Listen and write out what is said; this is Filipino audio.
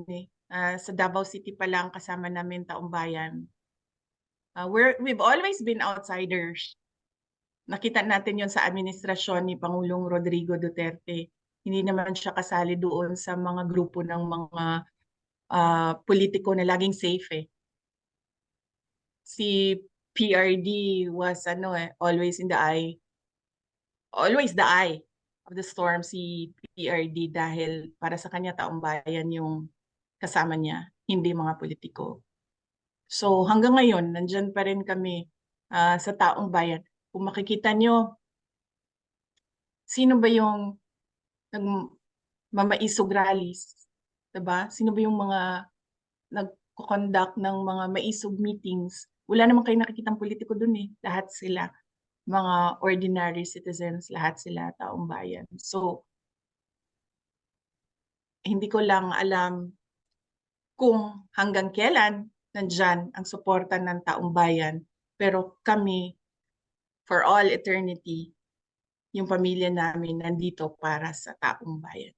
yun eh. Ah, sa Davao City pa lang kasama namin taong bayan. Ah, we're, we've always been outsiders. Nakita natin yon sa administrasyon ni Pangulong Rodrigo Duterte. Hindi naman siya kasali doon sa mga grupo ng mga ah, politiko na laging safe eh. Si PRD was ano eh, always in the eye. Always the eye of the storm si PRD dahil para sa kanya taong bayan yung kasama niya, hindi mga politiko. So hanggang ngayon, nandyan pa rin kami ah, sa taong bayan. Kung makikita nyo, sino ba yung nagmamaisog rallies? Diba? Sino ba yung mga nagko-conduct ng mga maisog meetings? Wala naman kayo nakikitang politiko dun eh. Lahat sila mga ordinary citizens, lahat sila taong bayan. So, hindi ko lang alam kung hanggang kailan nandyan ang suporta ng taong bayan. Pero kami, for all eternity, yung pamilya namin nandito para sa taong bayan.